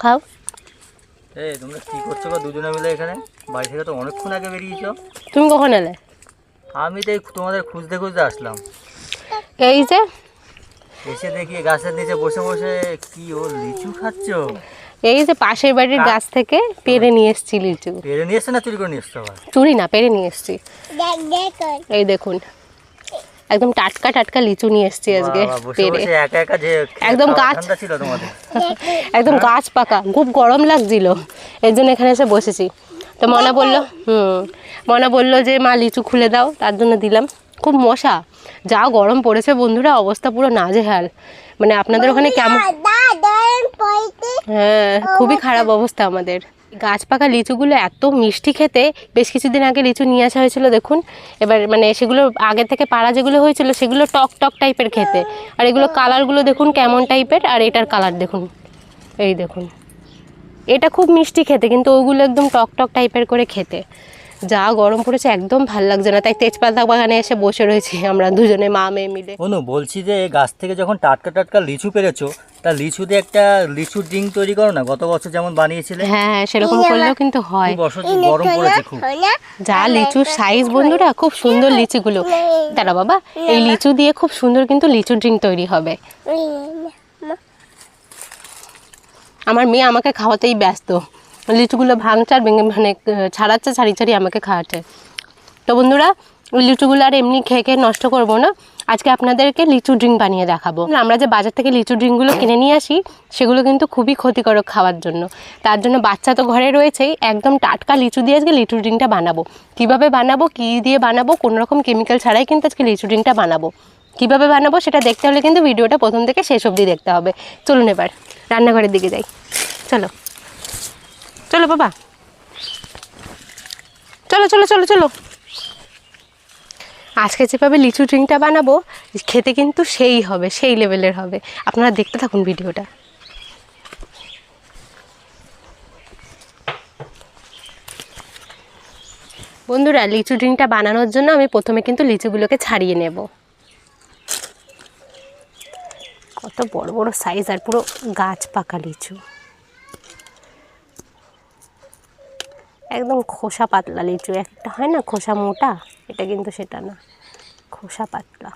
খাও। এই তোমরা কি করছ গো দুজনে মিলে এখানে? বাড়ি থেকে তো অনেকক্ষণ আগে বেরিয়েছো। তুমি কখন এলে? আমি তো এই তোমাদের খুঁজতে খুঁজতে আসলাম। এই যে। এসে দেখি গাছের নিচে বসে বসে কি ও লিচু খাচ্ছো। এই যে পাশের বাড়ির গাছ থেকে পেরে নিয়ে এসছি লিচু। পেরে নিয়ে এসছো না চুরি করে নিয়ে এসছো আবার? চুরি না পেরে নিয়ে এসছি। এই দেখুন। একদম টাটকা টাটকা লিচু নিয়ে এসছি আজকে পেরে বসে একা একা যে একদম গাছ। ঠান্ডা ছিল তোমাদের। একদম গাছ পাকা খুব গরম লাগছিল এর জন্য এখানে এসে বসেছি। তো মনে বলল হুম মনে বলল যে মা লিচু খুলে দাও তার জন্য দিলাম। খুব মশা যা গরম পড়েছে বন্ধুরা অবস্থা পুরো নাজেহাল। মানে আপনাদের ওখানে কেমন হ্যাঁ খুবই খারাপ অবস্থা আমাদের। গাছ পাকা লিচুগুলো এত মিষ্টি খেতে বেশ কিছুদিন আগে লিচু নিয়ে আসা হয়েছিল দেখুন। এবার মানে সেগুলো আগে থেকে পাড়া যেগুলো হয়েছিল সেগুলো টক টক টাইপের খেতে। আর এগুলো কালারগুলো দেখুন কেমন টাইপের আর এটার কালার দেখুন। এই দেখুন। এটা খুব মিষ্টি খেতে কিন্তু ওগুলো একদম টক টক টাইপের করে খেতে। যা গরম পড়েছে একদম ভালো লাগছে না তাই তেজপাতা বাগানে এসে বসে রয়েছি আমরা দুজনে মা মেয়ে মিলে অনু বলছি যে এই গাছ থেকে যখন টাটকা টাটকা লিচু পেরেছ তা লিচু দিয়ে একটা লিচু ড্রিঙ্ক তৈরি করো না গত বছর যেমন বানিয়েছিলে হ্যাঁ হ্যাঁ সেরকম করলেও কিন্তু হয় অসহ্য গরম পড়েছে খুব যা লিচুর সাইজ বন্ধুরা খুব সুন্দর লিচুগুলো দাঁড়া বাবা এই লিচু দিয়ে খুব সুন্দর কিন্তু লিচু ড্রিঙ্ক তৈরি হবে আমার মেয়ে আমাকে খাওয়াতেই ব্যস্ত লিচুগুলো ভাঙছে আর ভেঙে মানে ছাড়াচ্ছে, ছাড়ি ছাড়ি আমাকে খাওয়াচ্ছে। তো বন্ধুরা, ওই লিচুগুলো আর এমনি খেয়ে খেয়ে নষ্ট করব না। আজকে আপনাদেরকে লিচু ড্রিঙ্ক বানিয়ে দেখাবো। আমরা যে বাজার থেকে লিচু ড্রিঙ্কগুলো কিনে নিয়ে আসি, সেগুলো কিন্তু খুবই ক্ষতিকারক খাওয়ার জন্য। তার জন্য বাচ্চা তো ঘরে রয়েছেই, একদম টাটকা লিচু দিয়ে আজকে লিচু ড্রিঙ্কটা বানাবো। কীভাবে বানাবো, কী দিয়ে বানাবো, কোনো রকম কেমিক্যাল ছাড়াই কিন্তু আজকে লিচু ড্রিঙ্কটা বানাবো। কীভাবে বানাবো, সেটা দেখতে হলে কিন্তু ভিডিওটা প্রথম থেকে শেষ অবধি দেখতে হবে। চলুন এবার, রান্নাঘরের দিকে যাই। চলো। চলো বাবা। চলো চলো চলো চলো। আজকে যেভাবে লিচু ড্রিঙ্কটা বানাবো, খেতে কিন্তু সেই হবে, সেই লেভেলের হবে। আপনারা দেখতে থাকুন ভিডিওটা। বন্ধুরা, লিচু ড্রিঙ্কটা বানানোর জন্য আমি প্রথমে কিন্তু লিচুগুলোকে ছাড়িয়ে নেব। কত বড় বড় সাইজ আর পুরো গাছ পাকা লিচু। একদম খোসা পাতলা লিচু, একটা হয় না খোসা মোটা? এটা কিন্তু সেটা না, খোসা পাতলা।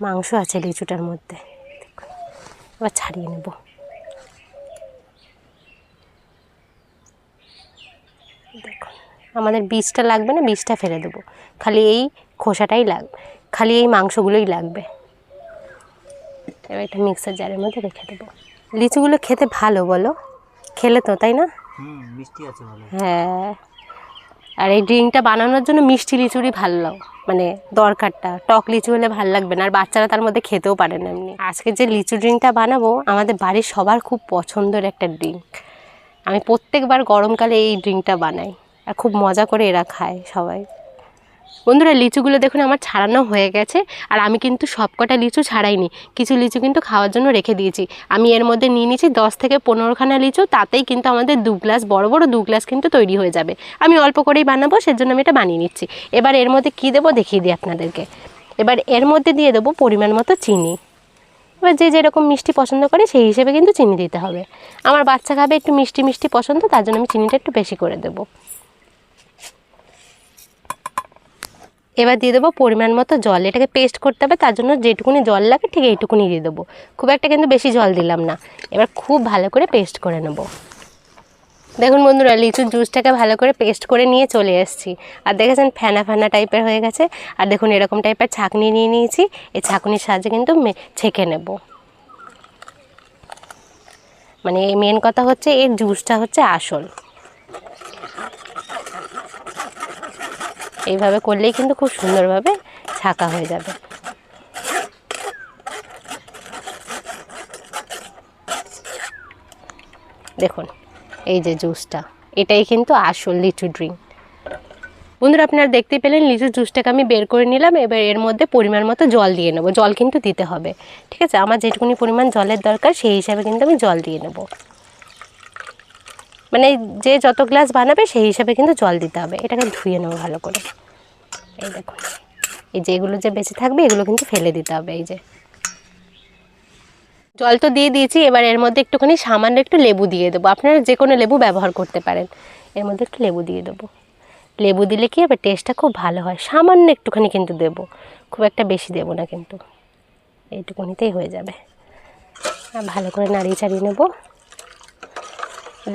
মাংস আছে লিচুটার মধ্যে। এবার ছাড়িয়ে নেব। দেখুন, আমাদের বীজটা লাগবে না, বীজটা ফেলে দেবো। খালি এই খোসাটাই লাগবে খালি এই মাংসগুলোই লাগবে। এবার একটা মিক্সার জারের মধ্যে রেখে দেবো। লিচুগুলো খেতে ভালো বলো? খেলে তো তাই না? মিষ্টি আছে হ্যাঁ। আর এই ড্রিঙ্কটা বানানোর জন্য মিষ্টি লিচুরই ভালো লাগে মানে দরকারটা। টক লিচু হলে ভালো লাগবে না আর বাচ্চারা তার মধ্যে খেতেও পারে না এমনি। আজকে যে লিচু ড্রিঙ্কটা বানাবো আমাদের বাড়ির সবার খুব পছন্দের একটা ড্রিঙ্ক। আমি প্রত্যেকবার গরমকালে এই ড্রিঙ্কটা বানাই আর খুব মজা করে এরা খায় সবাই। বন্ধুরা লিচুগুলো দেখুন আমার ছাড়ানো হয়ে গেছে, আর আমি কিন্তু সবকটা লিচু ছাড়াইনি। কিছু লিচু কিন্তু খাওয়ার জন্য রেখে দিয়েছি। আমি এর মধ্যে নিয়ে নিয়েছি দশ থেকে পনেরোখানা লিচু, তাতেই কিন্তু আমাদের দু গ্লাস, বড় বড় দু গ্লাস কিন্তু তৈরি হয়ে যাবে। আমি অল্প করেই বানাবো, সেজন্য আমি এটা বানিয়ে নিচ্ছি। এবার এর মধ্যে কী দেবো দেখিয়ে দিই আপনাদেরকে। এবার এর মধ্যে দিয়ে দেবো পরিমাণ মতো চিনি। এবার যে যেরকম মিষ্টি পছন্দ করে সেই হিসেবে কিন্তু চিনি দিতে হবে। আমার বাচ্চা খাবে একটু মিষ্টি মিষ্টি পছন্দ, তার জন্য আমি চিনিটা একটু বেশি করে দেবো। এবার দিয়ে দেবো পরিমাণ মতো জল। এটাকে পেস্ট করতে হবে, তার জন্য যেটুকুনি জল লাগে ঠিক এইটুকুনি দিয়ে দেবো। খুব একটা কিন্তু বেশি জল দিলাম না। এবার খুব ভালো করে পেস্ট করে নেব। দেখুন বন্ধুরা, লিচুর জুসটাকে ভালো করে পেস্ট করে নিয়ে চলে এসেছি। আর দেখেছেন ফেনা ফেনা টাইপের হয়ে গেছে। আর দেখুন এরকম টাইপের ছাঁকনি নিয়ে নিয়েছি। এই ছাঁকনির সাহায্যে কিন্তু ছেঁকে নেব। মানে মেন কথা হচ্ছে এর জুসটা হচ্ছে আসল। এইভাবে করলেই কিন্তু খুব সুন্দরভাবে ছাকা হয়ে যাবে। দেখুন, এই যে জুসটা, এটাই কিন্তু আসল লিচু ড্রিঙ্ক। বন্ধুরা, আপনারা দেখতে পেলেন লিচুর জুসটাকে আমি বের করে নিলাম, এবার এর মধ্যে পরিমাণ মতো জল দিয়ে নেব। জল কিন্তু দিতে হবে, ঠিক আছে? আমার যেটুকুনি পরিমাণ জলের দরকার, সেই হিসাবে কিন্তু আমি জল দিয়ে নেব। মানে যে যত গ্লাস বানাবে সেই হিসাবে কিন্তু জল দিতে হবে। এটাকে ধুয়ে নেব ভালো করে। এই দেখুন এই যে এগুলো যে বেঁচে থাকবে, এগুলো কিন্তু ফেলে দিতে হবে, এই যে। জল তো দিয়ে দিয়েছি, এবার এর মধ্যে একটুখানি সামান্য একটু লেবু দিয়ে দেবো। আপনারা যে কোনো লেবু ব্যবহার করতে পারেন। এর মধ্যে একটু লেবু দিয়ে দেবো। লেবু দিলে কি হবে? টেস্টটা খুব ভালো হয়। সামান্য একটুখানি কিন্তু দেবো। খুব একটা বেশি দেবো না কিন্তু। এইটুকুনিতেই হয়ে যাবে। ভালো করে নাড়িয়ে চাড়িয়ে নেব।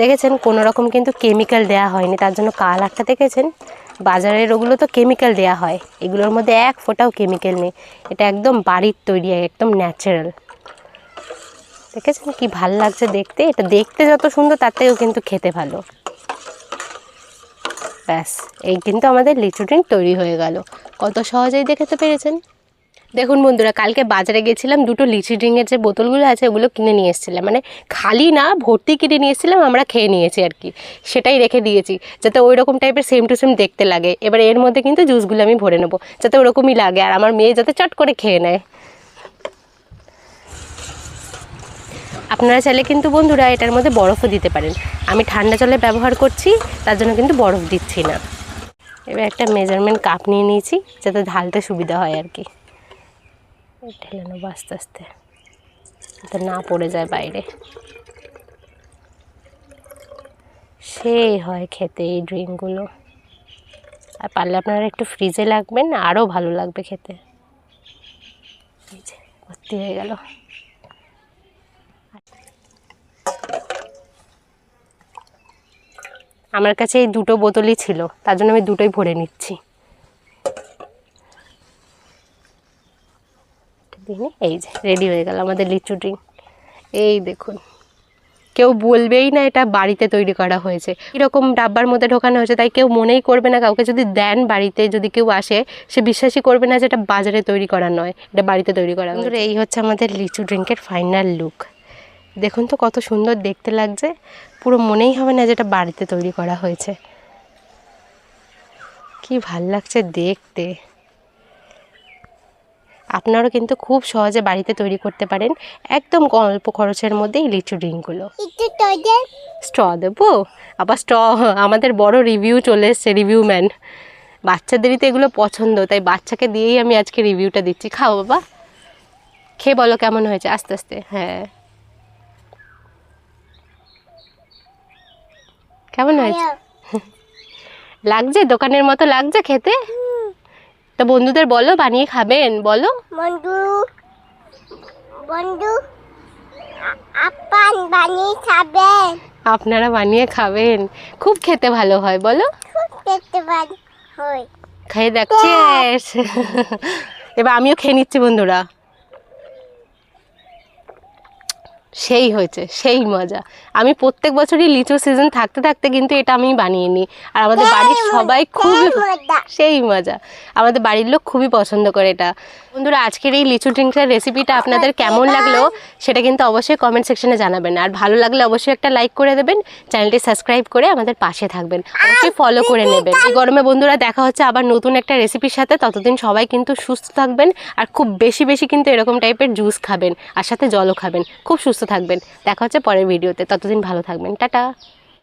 দেখেছেন, কোনো রকম কিন্তু কেমিক্যাল দেওয়া হয়নি, তার জন্য কালারটা দেখেছেন? বাজারের ওগুলো তো কেমিক্যাল দেওয়া হয়, এগুলোর মধ্যে এক ফোঁটাও কেমিক্যাল নেই। এটা একদম বাড়ির তৈরি, একদম ন্যাচারাল দেখেছেন কি ভালো লাগছে দেখতে? এটা দেখতে যত সুন্দর, তার থেকেও কিন্তু খেতে ভালো। ব্যাস, এই কিন্তু আমাদের লিচু ড্রিঙ্ক তৈরি হয়ে গেল। কত সহজেই দেখতে পেরেছেন? দেখুন বন্ধুরা, কালকে বাজারে গেছিলাম দুটো লিচি ড্রিঙ্কের যে বোতলগুলো আছে, ওগুলো কিনে নিয়ে এসেছিলাম। মানে খালি না, ভর্তি কিনে নিয়ে এসেছিলাম, আমরা খেয়ে নিয়েছি আর কি। সেটাই রেখে দিয়েছি, যাতে ওই রকম টাইপের সেম টু সেম দেখতে লাগে। এবার এর মধ্যে কিন্তু জুসগুলো আমি ভরে নেব, যাতে ওরকমই লাগে। আর আমার মেয়ে যাতে চট করে খেয়ে নেয়। আপনারা চাইলে কিন্তু বন্ধুরা, এটার মধ্যে বরফও দিতে পারেন। আমি ঠান্ডা জলে ব্যবহার করছি, তার জন্য কিন্তু বরফ দিচ্ছি না। এবার একটা মেজারমেন্ট কাপ নিয়ে নিয়েছি, যাতে ঢালতে সুবিধা হয় আর কি। ঢেলে নেব আস্তে আস্তে। যাতে না পড়ে যায় বাইরে। সেই হয় খেতে এই ড্রিঙ্কগুলো। আর পারলে আপনারা একটু ফ্রিজে লাগবেন আরও ভালো লাগবে খেতে। ভর্তি হয়ে গেল। আমার কাছে এই দুটো বোতলই ছিল, তার জন্য আমি দুটোই ভরে নিচ্ছি। দিনে এই যে রেডি হয়ে গেল আমাদের লিচু ড্রিঙ্ক এই দেখুন, কেউ বলবেই না এটা বাড়িতে তৈরি করা হয়েছে। এরকম ডাব্বার মধ্যে ঢোকানো হয়েছে, তাই কেউ মনেই করবে না, কাউকে যদি দেন বাড়িতে, যদি কেউ আসে, সে বিশ্বাসই করবে না যে এটা বাজারে তৈরি করা নয়, এটা বাড়িতে তৈরি করা বন্ধুরা, এই হচ্ছে আমাদের লিচু ড্রিঙ্কের ফাইনাল লুক দেখুন তো কত সুন্দর দেখতে লাগছে, পুরো মনেই হবে না যেটা বাড়িতে তৈরি করা হয়েছে। কি ভালো লাগছে দেখতে। আপনারাও কিন্তু খুব সহজে বাড়িতে তৈরি করতে পারেন একদম অল্প খরচের মধ্যে এই লিচু ড্রিঙ্কগুলো। স্ট্র দেবো? আবার স্ট্র আমাদের বড় রিভিউ চলে এসছে রিভিউ ম্যান বাচ্চাদেরই তো এগুলো পছন্দ তাই বাচ্চাকে দিয়েই আমি আজকে রিভিউটা দিচ্ছি। খাও বাবা। খেয়ে বলো কেমন হয়েছে? আস্তে আস্তে হ্যাঁ। কেমন হয়েছে? লাগছে? দোকানের মতো লাগছে খেতে? তো বন্ধুদের বলো বানিয়ে খাবেন বলো। বন্ধু বন্ধু আপন বানিয়ে খাবেন। আপনারা বানিয়ে খাবেন। খুব খেতে ভালো হয় বলো। খুব ভালো হয়। খেয়ে দেখছিস? এবার আমিও খেয়ে নিচ্ছি বন্ধুরা। সেই হয়েছে সেই মজা। আমি প্রত্যেক বছরই লিচু সিজন থাকতে থাকতে কিন্তু এটা আমি বানিয়ে নিই। আর আমাদের বাড়ির সবাই খুবই সেই মজা। আমাদের বাড়ির লোক খুবই পছন্দ করে এটা। বন্ধুরা আজকের এই লিচু ড্রিঙ্কসের রেসিপিটা আপনাদের কেমন লাগল সেটা কিন্তু অবশ্যই কমেন্ট সেকশনে জানাবেন। আর ভালো লাগলে অবশ্যই একটা লাইক করে দেবেন চ্যানেলটি সাবস্ক্রাইব করে আমাদের পাশে থাকবেন। অবশ্যই ফলো করে নেবেন। এই গরমে বন্ধুরা দেখা হচ্ছে আবার নতুন একটা রেসিপির সাথে। ততদিন সবাই কিন্তু সুস্থ থাকবেন আর খুব বেশি বেশি কিন্তু এরকম টাইপের জুস খাবেন আর সাথে জলও খাবেন। খুব সুস্থ থাকবেন। দেখা হচ্ছে পরের ভিডিওতে। ততদিন ভালো থাকবেন। টাটা।